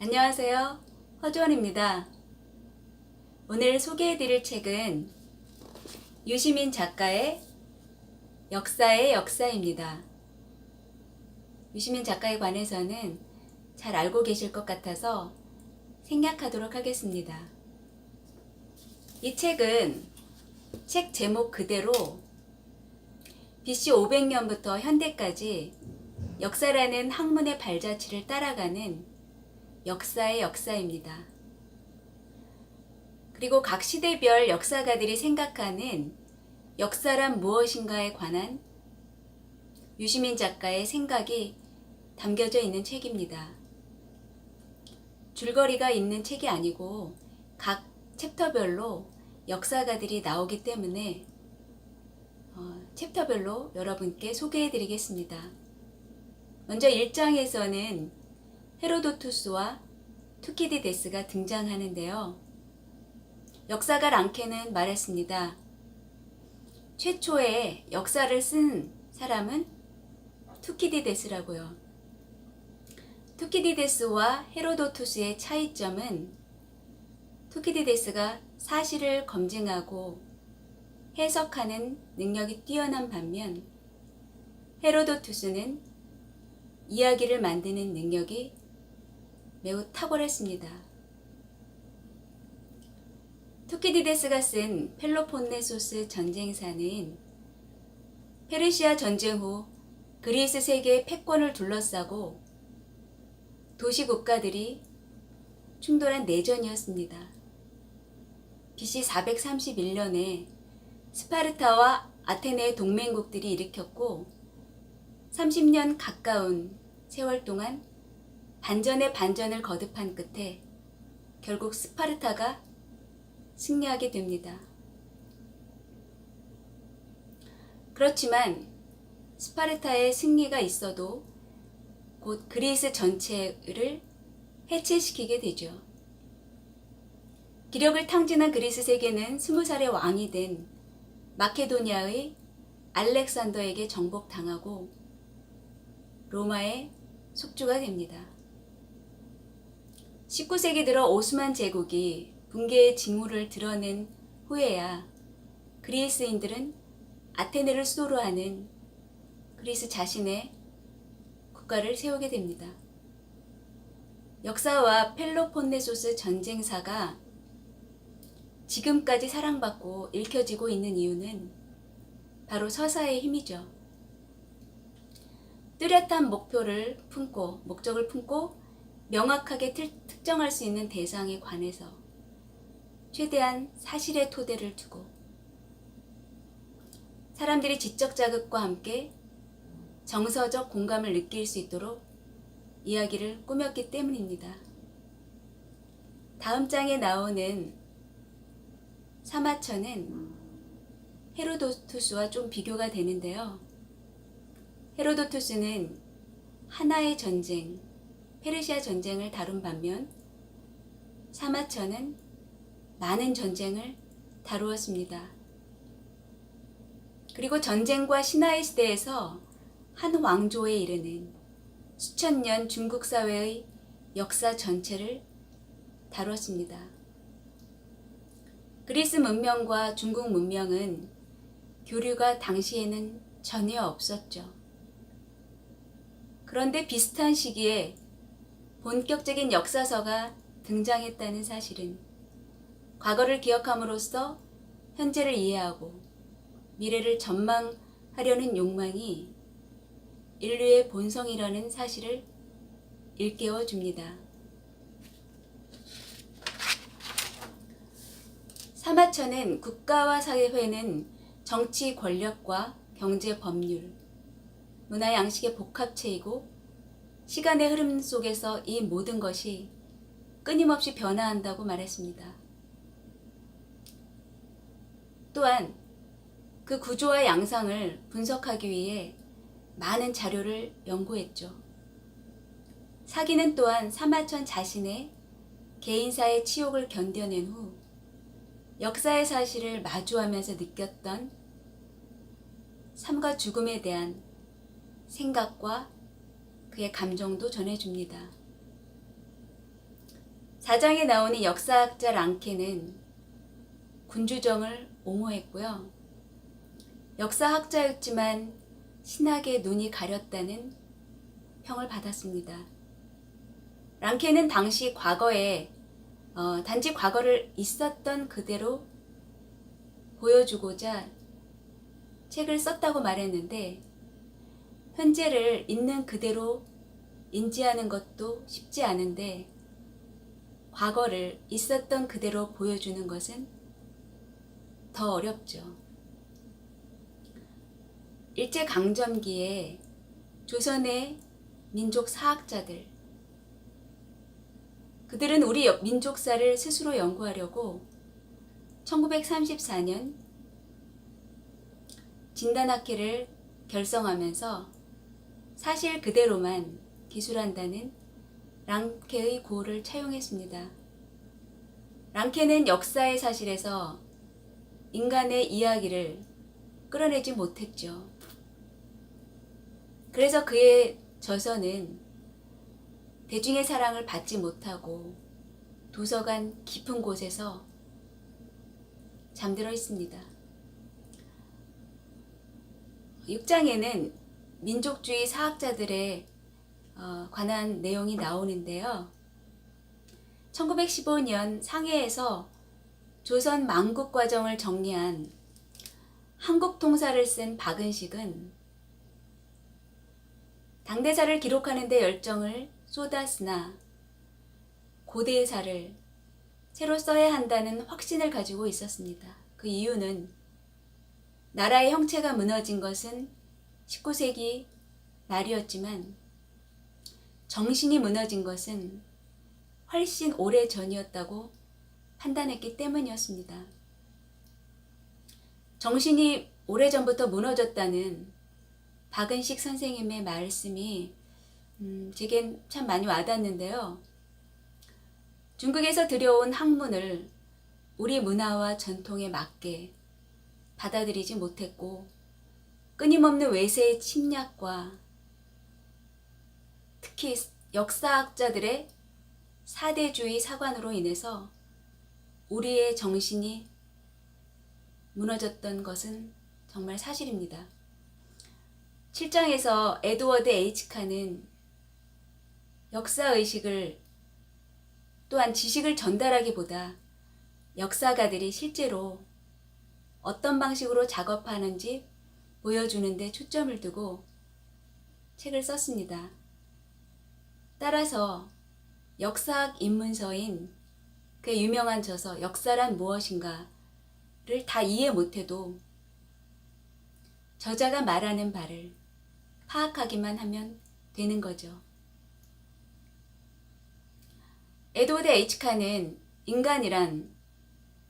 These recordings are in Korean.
안녕하세요. 허주원입니다. 오늘 소개해드릴 책은 유시민 작가의 역사의 역사입니다. 유시민 작가에 관해서는 잘 알고 계실 것 같아서 생략하도록 하겠습니다. 이 책은 책 제목 그대로 BC 500년부터 현대까지 역사라는 학문의 발자취를 따라가는 역사의 역사입니다. 그리고 각 시대별 역사가들이 생각하는 역사란 무엇인가에 관한 유시민 작가의 생각이 담겨져 있는 책입니다. 줄거리가 있는 책이 아니고 각 챕터별로 역사가들이 나오기 때문에 어, 챕터별로 여러분께 소개해 드리겠습니다. 먼저 1장에서는 헤로도투스와 투키디데스가 등장하는데요. 역사가 랑케는 말했습니다. 최초의 역사를 쓴 사람은 투키디데스라고요. 투키디데스와 헤로도투스의 차이점은 투키디데스가 사실을 검증하고 해석하는 능력이 뛰어난 반면 헤로도투스는 이야기를 만드는 능력이 매우 탁월했습니다. 투키디데스가 쓴 펠로폰네소스 전쟁사는 페르시아 전쟁 후 그리스 세계의 패권을 둘러싸고 도시 국가들이 충돌한 내전이었습니다. BC 431년에 스파르타와 아테네의 동맹국들이 일으켰고 30년 가까운 세월 동안 반전의 반전을 거듭한 끝에 결국 스파르타가 승리하게 됩니다. 그렇지만 스파르타의 승리가 있어도 곧 그리스 전체를 해체시키게 되죠. 기력을 탕진한 그리스 세계는 스무 살의 왕이 된 마케도니아의 알렉산더에게 정복당하고 로마의 속주가 됩니다. 19세기 들어 오스만 제국이 붕괴의 징후를 드러낸 후에야 그리스인들은 아테네를 수도로 하는 그리스 자신의 국가를 세우게 됩니다. 역사와 펠로폰네소스 전쟁사가 지금까지 사랑받고 읽혀지고 있는 이유는 바로 서사의 힘이죠. 뚜렷한 목표를 품고, 목적을 품고 명확하게 특정할 수 있는 대상에 관해서 최대한 사실의 토대를 두고 사람들이 지적 자극과 함께 정서적 공감을 느낄 수 있도록 이야기를 꾸몄기 때문입니다. 다음 장에 나오는 사마천은 헤로도투스와 좀 비교가 되는데요. 헤로도투스는 하나의 전쟁, 페르시아 전쟁을 다룬 반면 사마천은 많은 전쟁을 다루었습니다. 그리고 전쟁과 신화의 시대에서 한 왕조에 이르는 수천 년 중국 사회의 역사 전체를 다뤘습니다. 그리스 문명과 중국 문명은 교류가 당시에는 전혀 없었죠. 그런데 비슷한 시기에 본격적인 역사서가 등장했다는 사실은 과거를 기억함으로써 현재를 이해하고 미래를 전망하려는 욕망이 인류의 본성이라는 사실을 일깨워 줍니다. 사마천은 국가와 사회는 정치 권력과 경제 법률, 문화 양식의 복합체이고 시간의 흐름 속에서 이 모든 것이 끊임없이 변화한다고 말했습니다. 또한 그 구조와 양상을 분석하기 위해 많은 자료를 연구했죠. 사기는 또한 사마천 자신의 개인사의 치욕을 견뎌낸 후 역사의 사실을 마주하면서 느꼈던 삶과 죽음에 대한 생각과 그의 감정도 전해줍니다. 4장에 나오는 역사학자 랑케는 군주정을 옹호했고요. 역사학자였지만 신학에 눈이 가렸다는 평을 받았습니다. 랑케는 당시 과거에 어, 단지 과거를 있었던 그대로 보여주고자 책을 썼다고 말했는데 현재를 있는 그대로 인지하는 것도 쉽지 않은데 과거를 있었던 그대로 보여주는 것은 더 어렵죠. 일제 강점기에 조선의 민족 사학자들 그들은 우리 여- 민족사를 스스로 연구하려고 1934년 진단학회를 결성하면서 사실 그대로만 기술한다는 랑케의 구호를 차용했습니다. 랑케는 역사의 사실에서 인간의 이야기를 끌어내지 못했죠. 그래서 그의 저서는 대중의 사랑을 받지 못하고 도서관 깊은 곳에서 잠들어 있습니다. 6장에는 민족주의 사학자들의 어, 관한 내용이 나오는데요. 1915년 상해에서 조선 망국 과정을 정리한 한국 통사를 쓴 박은식은 당대사를 기록하는 데 열정을 쏟았으나 고대사를 새로 써야 한다는 확신을 가지고 있었습니다. 그 이유는 나라의 형체가 무너진 것은 19세기 말이었지만 정신이 무너진 것은 훨씬 오래 전이었다고 판단했기 때문이었습니다. 정신이 오래전부터 무너졌다는 박은식 선생님의 말씀이 음, 제겐 참 많이 와닿는데요. 중국에서 들여온 학문을 우리 문화와 전통에 맞게 받아들이지 못했고 끊임없는 외세의 침략과 특히 역사학자들의 사대주의 사관으로 인해서 우리의 정신이 무너졌던 것은 정말 사실입니다. 7장에서 에드워드 H. 칸은 역사의식을 또한 지식을 전달하기보다 역사가들이 실제로 어떤 방식으로 작업하는지 보여주는데 초점을 두고 책을 썼습니다. 따라서 역사학 입문서인 그 유명한 저서 역사란 무엇인가를 다 이해 못해도 저자가 말하는 바를 파악하기만 하면 되는 거죠. 에드워드 H. 칸은 인간이란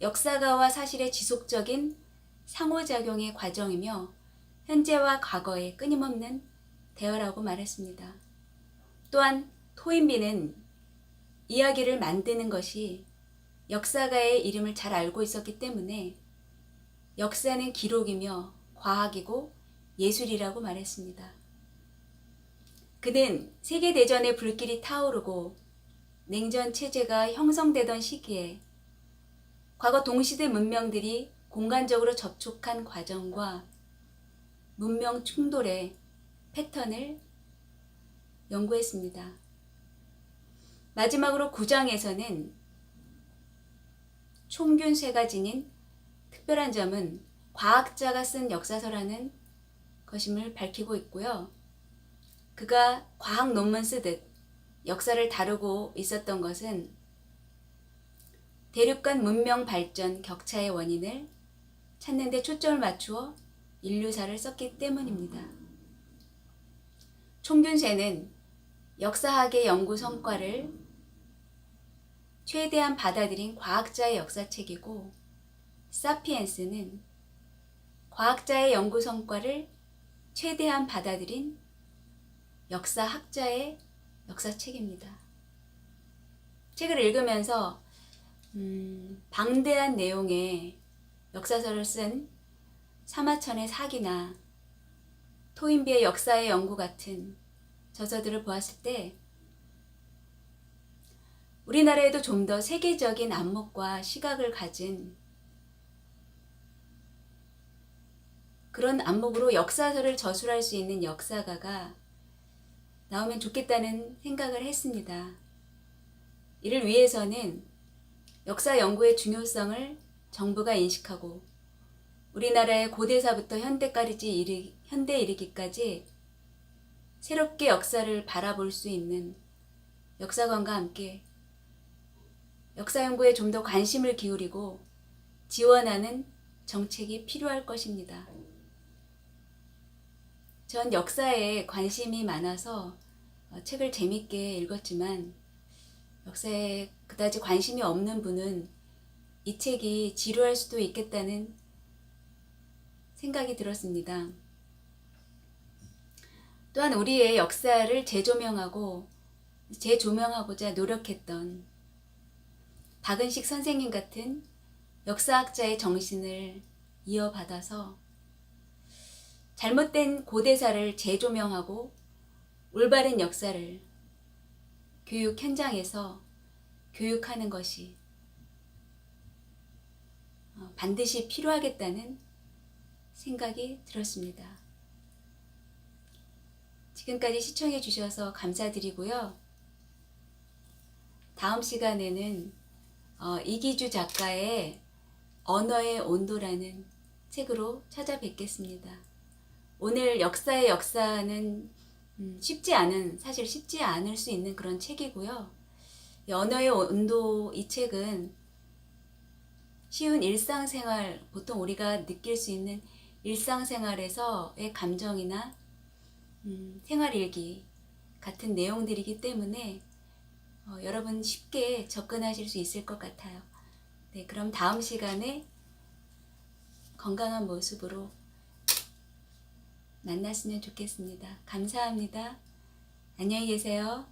역사가와 사실의 지속적인 상호작용의 과정이며 현재와 과거의 끊임없는 대화라고 말했습니다. 또한 토인비는 이야기를 만드는 것이 역사가의 이름을 잘 알고 있었기 때문에 역사는 기록이며 과학이고 예술이라고 말했습니다. 그는 세계대전의 불길이 타오르고 냉전 체제가 형성되던 시기에 과거 동시대 문명들이 공간적으로 접촉한 과정과 문명 충돌의 패턴을 연구했습니다. 마지막으로 9장에서는 총균쇠가 지닌 특별한 점은 과학자가 쓴 역사서라는 것임을 밝히고 있고요. 그가 과학 논문 쓰듯 역사를 다루고 있었던 것은 대륙 간 문명 발전 격차의 원인을 찾는 데 초점을 맞추어 인류사를 썼기 때문입니다. 총균세는 역사학의 연구 성과를 최대한 받아들인 과학자의 역사책이고 사피엔스는 과학자의 연구 성과를 최대한 받아들인 역사학자의 역사책입니다. 책을 읽으면서 음, 방대한 내용의 역사서를 쓴 사마천의 사기나 토인비의 역사의 연구 같은 저서들을 보았을 때 우리나라에도 좀 더 세계적인 안목과 시각을 가진 그런 안목으로 역사서를 저술할 수 있는 역사가가 나오면 좋겠다는 생각을 했습니다. 이를 위해서는 역사 연구의 중요성을 정부가 인식하고 우리나라의 고대사부터 현대까지 이르, 현대 이르기까지 새롭게 역사를 바라볼 수 있는 역사관과 함께 역사 연구에 좀 더 관심을 기울이고 지원하는 정책이 필요할 것입니다. 전 역사에 관심이 많아서 어, 책을 재밌게 읽었지만 역사에 그다지 관심이 없는 분은 이 책이 지루할 수도 있겠다는 생각이 들었습니다. 또한 우리의 역사를 재조명하고 재조명하고자 노력했던 박은식 선생님 같은 역사학자의 정신을 이어받아서 잘못된 고대사를 재조명하고 올바른 역사를 교육 현장에서 교육하는 것이 어, 반드시 필요하겠다는 생각이 들었습니다. 지금까지 시청해 주셔서 감사드리고요. 다음 시간에는 어, 이기주 작가의 언어의 온도라는 책으로 찾아뵙겠습니다. 오늘 역사의 역사는 음, 쉽지 않은 사실 쉽지 않을 수 있는 그런 책이고요. 이 언어의 온도 이 책은 쉬운 일상생활 보통 우리가 느낄 수 있는 일상생활에서의 감정이나 음, 생활일기 같은 내용들이기 때문에 어, 여러분 쉽게 접근하실 수 있을 것 같아요. 네, 그럼 다음 시간에 건강한 모습으로 만났으면 좋겠습니다. 감사합니다. 안녕히 계세요.